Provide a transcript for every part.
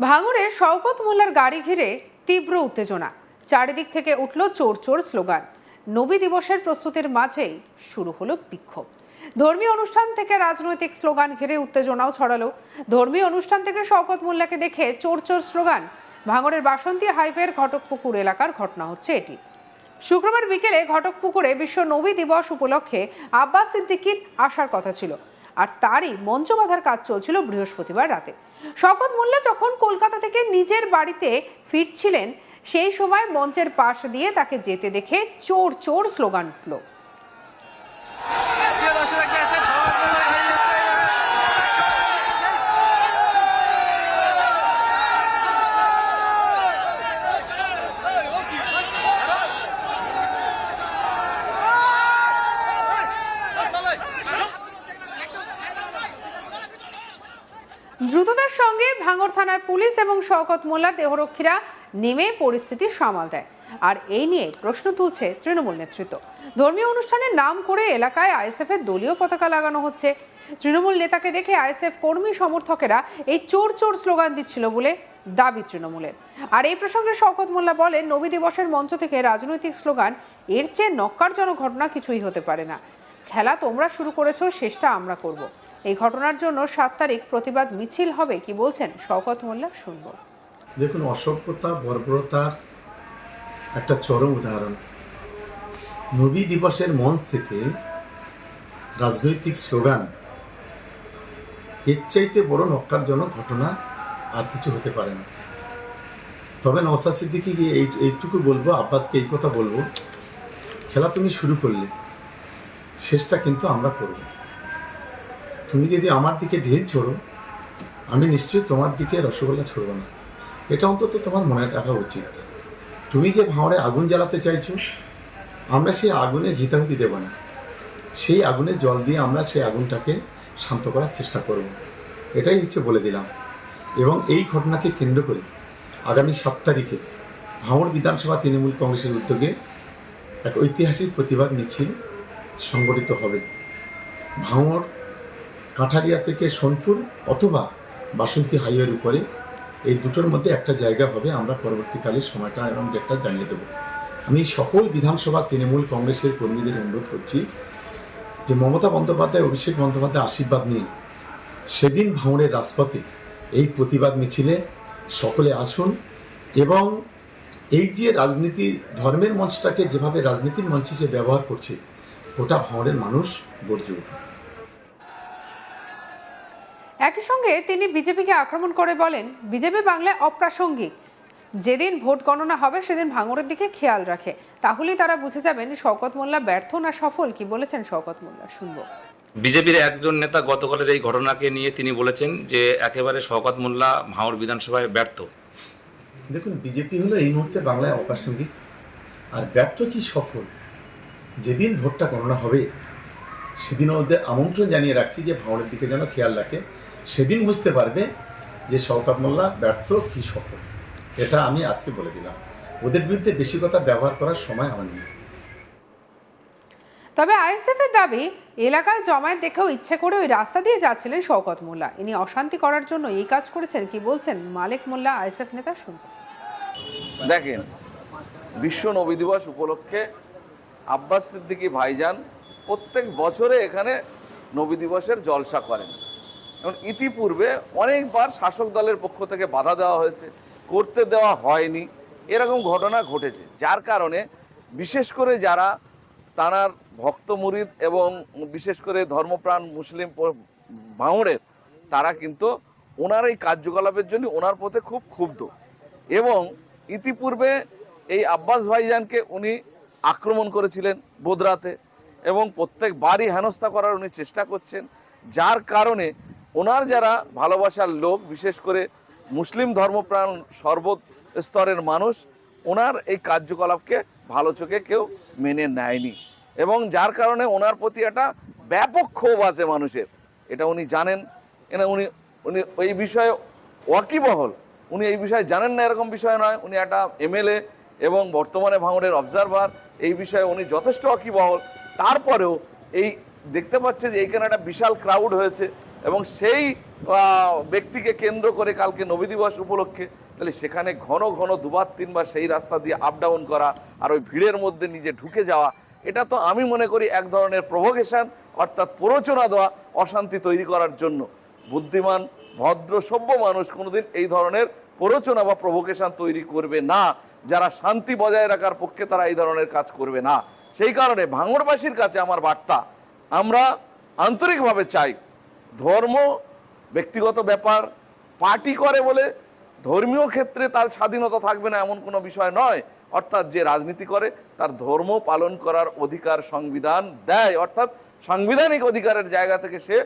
ভাঙড়ে শওকত মোল্লার গাড়ি ঘিরে তীব্র উত্তেজনা। চারিদিক থেকে উঠল চোর চোর স্লোগান। নবী দিবসের প্রস্তুতির মাঝেই শুরু হলো বিক্ষোভ। ধর্মীয় অনুষ্ঠান থেকে রাজনৈতিক স্লোগান ঘিরে উত্তেজনাও ছড়ালো। ধর্মীয় অনুষ্ঠান থেকে শওকত মোল্লাকে দেখে চোর চোর স্লোগান। ভাঙড়ের বাসন্তী হাইওয়ের ঘটকপুকুর এলাকার ঘটনা হচ্ছে এটি। শুক্রবার বিকেলে ঘটকপুকুরে বিশ্ব নবী দিবস উপলক্ষে আব্বাস সিদ্দিকির আসার কথা ছিল। আর তারই মঞ্চ বাঁধার কাজ চলছিল বৃহস্পতিবার রাতে। শপথ মোল্লা যখন কলকাতা থেকে নিজের বাড়িতে ফিরছিলেন, সেই সময় মঞ্চের পাশ দিয়ে তাকে যেতে দেখে চোর চোর স্লোগান উঠল। সঙ্গে থানার পুলিশ এবং শওকত মোল্লার দেহরক্ষীরা নেমে পরিস্থিতি সামাল দেয়। আর এই নিয়ে প্রশ্ন তুলছে তৃণমূল নেতৃত্ব। ধর্মীয় অনুষ্ঠানের নাম করে এলাকায় আইএসএফ এর দলীয় পতাকা লাগানো হচ্ছে। তৃণমূল নেতাকে দেখে আইএসএফ কর্মী সমর্থকেরা এই চোর চোর স্লোগান দিচ্ছিল বলে দাবি তৃণমূলের। আর এই প্রসঙ্গে শওকত মোল্লা বলেন, নবী দিবসের মঞ্চ থেকে রাজনৈতিক স্লোগান, এর চেয়ে নক্কারজনক ঘটনা কিছুই হতে পারে না। খেলা তোমরা শুরু করেছ, শেষটা আমরা করব। এই ঘটনার জন্য সাত তারিখ প্রতিবাদ মিছিল হবে কি বলছেন শওকত মোল্লা শুনব। দেখুন, অসভ্যতা, বর্বরতার একটা চরম উদাহরণ। নবী দিবসের মঞ্চ থেকে রাজনৈতিক স্লোগান, এর চাইতে বড় নক্কারজনক ঘটনা আর কিছু হতে পারে না। তবে নওসাদ সিদ্দিকি এই, এইটুকু বলব, আব্বাসকে এই কথা বলব, খেলা তুমি শুরু করলে, শেষটা কিন্তু আমরা করব। তুমি যদি আমার দিকে ঢিল ছোড়ো আমি নিশ্চয়ই তোমার দিকে রসগোল্লা ছড়ব না। এটা অন্তত তোমার মনে রাখা উচিত। তুমি যে ভাঁড়ে আগুন জ্বালাতে চাইছো, আমরা সেই আগুনে ঘিতাহুতি দেব না। সেই আগুনে জল দিয়ে আমরা সেই আগুনটাকে শান্ত করার চেষ্টা করব। এটাই হচ্ছে বলে দিলাম। এবং এই ঘটনাকে কেন্দ্র করে আগামী সাত তারিখে ভাঁড় বিধানসভা তৃণমূল কংগ্রেসের উদ্যোগে এক ঐতিহাসিক প্রতিবাদ মিছিল সংগঠিত হবে। ভাঁড় কাঠারিয়া থেকে সোনপুর অথবা বাসন্তী হাইওয়ের উপরে এই দুটোর মধ্যে একটা জায়গা হবে। আমরা পরবর্তীকালে সময়টা এবং ডেটটা জানিয়ে দেবো। আমি সকল বিধানসভা তৃণমূল কংগ্রেসের কর্মীদের অনুরোধ করছি যে মমতা বন্দ্যোপাধ্যায়, অভিষেক বন্দ্যোপাধ্যায় আশীর্বাদ নিয়ে সেদিন ভাঙড়ের রাজপথে এই প্রতিবাদ মিছিলে সকলে আসুন এবং এই যে রাজনীতি, ধর্মের মঞ্চটাকে যেভাবে রাজনীতির মঞ্চ হিসেবে ব্যবহার করছে, ওটা ভাঙড়ের মানুষ গর্জে উঠুন একই সঙ্গে তিনি বিজেপিকে আক্রমণ করে বলেন বিজেপি বাংলায় অপ্রাসঙ্গিক। যেদিন ভোট গণনা হবে সেদিন ভাঙরের দিকে খেয়াল রাখে। তাহলেই তারা বুঝে যাবেন শওকত মোল্লা ব্যর্থ না সফল কি বলেছেন শওকত মোল্লা? শুনব। বিজেপির একজন নেতা গতকালের এই ঘটনাকে নিয়ে তিনি বলেছেন যে একেবারে শওকত মোল্লা ভাঙর বিধানসভায় ব্যর্থ। দেখুন বিজেপি হলো এই মুহূর্তে বাংলায় অপ্রাসঙ্গিক। আর ব্যর্থ কি সফল? যেদিন ভোটটা গণনা হবে সেদিন ওদের আমন্ত্রণ জানিয়ে রাখছি যে ভাঙড়ের দিকে যেন খেয়াল রাখে। সেদিন বুঝতে পারবে যে শওকাত মোল্লা ব্যর্থ কি সফল। এটা আমি আজকে বলে দিলাম। ওদের বিরুদ্ধে বেশি কথা ব্যবহার করার সময় আমার নেই। তবে আইএসএফ এর দাবি এলাকায় জমায়েত দেখেও ইচ্ছে করে ওই রাস্তা দিয়ে যাচ্ছিলেন শওকত মোল্লা। ইনি অশান্তি করার জন্য এই কাজ করেছেন কি বলছেন মালিক মোল্লা আইএসএফ নেতা শুনব দেখেন বিশ্ব নবী দিবস উপলক্ষে আব্বাস সিদ্দিকী ভাইজান প্রত্যেক বছরে এখানে নবী দিবসের জলসা করেন। এবং ইতিপূর্বে অনেকবার শাসক দলের পক্ষ থেকে বাধা দেওয়া হয়েছে, করতে দেওয়া হয়নি, এরকম ঘটনা ঘটেছে। যার কারণে বিশেষ করে যারা তাঁর ভক্ত মুরিদ এবং বিশেষ করে ধর্মপ্রাণ মুসলিম প- তারা কিন্তু ওনার এই কার্যকলাপের জন্য ওনার পথে খুব ক্ষুব্ধ। এবং ইতিপূর্বে এই আব্বাস ভাইজানকে উনি আক্রমণ করেছিলেন বোদরাতে এবং প্রত্যেক বাড়ি হেনস্থা করার উনি চেষ্টা করছেন, যার কারণে ওনার যারা ভালোবাসার লোক বিশেষ করে মুসলিম ধর্মপ্রাণ সর্ব স্তরের মানুষ, ওনার এই কার্যকলাপকে ভালো চোখে কেউ মেনে নেয়নি। এবং যার কারণে ওনার প্রতি একটা ব্যাপক ক্ষোভ আছে মানুষের। এটা উনি জানেন। এনে উনি উনি এই বিষয়ে ওয়াকিবহল। উনি এই বিষয়ে জানেন না এরকম বিষয় নয়। উনি একটা এমএলএ এবং বর্তমানে ভাঙড়ের অবজারভার। এই বিষয়ে উনি যথেষ্ট ওয়াকিবহল। তারপরেও এই দেখতে পাচ্ছে যে এইখানে একটা বিশাল ক্রাউড হয়েছে। এবং সেই ব্যক্তিকে কেন্দ্র করে কালকে নবী দিবস উপলক্ষে, তাহলে সেখানে ঘন ঘন দুবার তিনবার সেই রাস্তা দিয়ে আপ ডাউন করা আর ওই ভিড়ের মধ্যে নিজে ঢুকে যাওয়া, এটা তো আমি মনে করি এক ধরনের প্রভোকেশন অর্থাৎ প্ররোচনা দেওয়া, অশান্তি তৈরি করার জন্য। বুদ্ধিমান, ভদ্র, সভ্য মানুষ কোনোদিন এই ধরনের প্ররোচনা বা প্রভোকেশন তৈরি করবে না। যারা শান্তি বজায় রাখার পক্ষে তারা এই ধরনের কাজ করবে না। সেই কারণে ভাঙড়বাসীর কাছে আমার বার্তা, আমরা আন্তরিকভাবে চাই ধর্ম, ব্যক্তিগত ব্যাপার, পার্টি করে বলে ধর্মীয় ক্ষেত্রে তার স্বাধীনতা থাকবে না এমন কোনো বিষয় নয়। অর্থাৎ যে রাজনীতি করে, তার ধর্ম পালন করার অধিকার সংবিধান দেয়। অর্থাৎ সাংবিধানিক অধিকারের জায়গা থেকে সে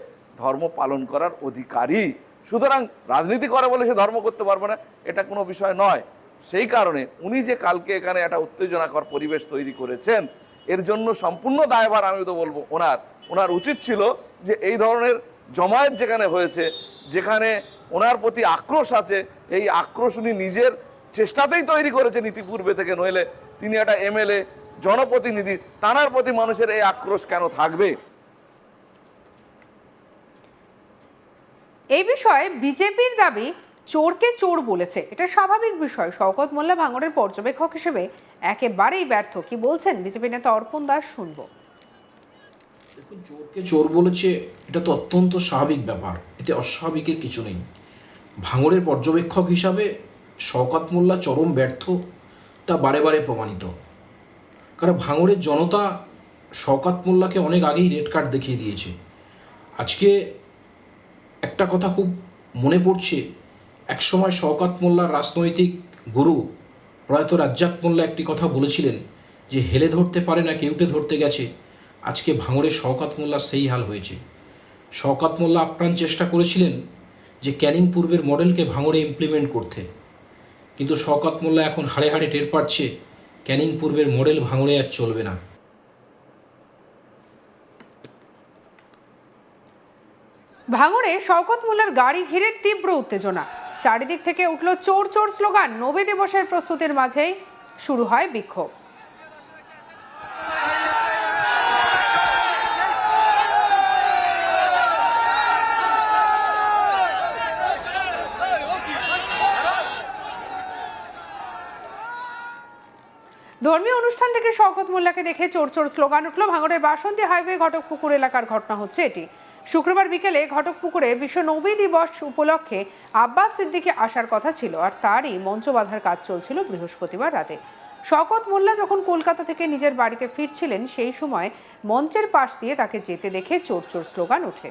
ধর্ম পালন করার অধিকারী। সুতরাং রাজনীতি করে বলে সে ধর্ম করতে পারবে না, এটা কোনো বিষয় নয়। সেই কারণে উনি যে কালকে এখানে একটা উত্তেজনাকর পরিবেশ তৈরি করেছেন, এর জন্য সম্পূর্ণ দায়ভার, আমি তো বলব, ওনার। ওনার উচিত ছিল যে এই ধরনের জমায়েত যেখানে হয়েছে, যেখানে ওনার প্রতি আক্রোশ আছে, এই আক্রোশ উনি নিজের চেষ্টাতেই তৈরি করেছেন ইতিপূর্বে থেকে, নইলে তিনি একটা এমএলএ, জনপ্রতিনিধি তানার প্রতি মানুষের এই আক্রোশ কেন থাকবে? এই বিষয়ে বিজেপির দাবি চোরকে চোর বলেছে। এটা স্বাভাবিক বিষয়। শওকত মোল্লা ভাঙড়ের পর্যবেক্ষক হিসেবে একেবারেই ব্যর্থ। কি বলছেন বিজেপি নেতা অর্পণ দাস শুনব। দেখুন, চোরকে চোর বলেছে, এটা তো অত্যন্ত স্বাভাবিক ব্যাপার। এতে অস্বাভাবিকের কিছু নেই। ভাঙড়ের পর্যবেক্ষক হিসাবে শওকাত মোল্লা চরম ব্যর্থ, তা বারে বারে প্রমাণিত। কারণ ভাঙড়ের জনতা শওকাত মোল্লাকে অনেক আগেই রেড কার্ড দেখিয়ে দিয়েছে। আজকে একটা কথা খুব মনে পড়ছে, একসময় শওকাত মোল্লার রাজনৈতিক গুরু প্রয়াত রাজ্জাক মোল্লা একটি কথা বলেছিলেন যে, হেলে ধরতে পারে না, কেউটে ধরতে গেছে। আজকে ভাঙড়ের শওকাত মোল্লার সেই হাল হয়েছে। শওকাত মোল্লা আপ্রাণ চেষ্টা করেছিলেন যে ক্যানিং পূর্বের মডেলকে ভাঙড়ে ইমপ্লিমেন্ট করতে। কিন্তু শওকাত মোল্লা এখন হাড়ে হাড়ে টের পাচ্ছে ক্যানিং পূর্বের মডেল ভাঙড়ে আর চলবে না। ভাঙড়ে শওকত মোল্লার গাড়ি ঘিরে তীব্র উত্তেজনা। চারিদিক থেকে উঠল চোর চোর স্লোগান। নবী দিবসের প্রস্তুতির মাঝেই শুরু হয় বিক্ষোভ। ধর্মীয় অনুষ্ঠান থেকে শওকত মোল্লাকে দেখে চোর চোর স্লোগান উঠল। ভাঙড়ের বাসন্তী হাইওয়ে ঘটকপুকুর এলাকার ঘটনা হচ্ছে এটি। শুক্রবার বিকেলে ঘটকপুকুরে বিশ্ব নবী দিবস উপলক্ষে আব্বাস সিদ্দিকে আসার কথা ছিল আর তারই মঞ্চ বাঁধার কাজ চলছিল বৃহস্পতিবার রাতে। শওকত মোল্লা যখন কলকাতা থেকে নিজের বাড়িতে ফিরছিলেন, সেই সময় মঞ্চের পাশ দিয়ে তাকে যেতে দেখে চোর চোর স্লোগান ওঠে।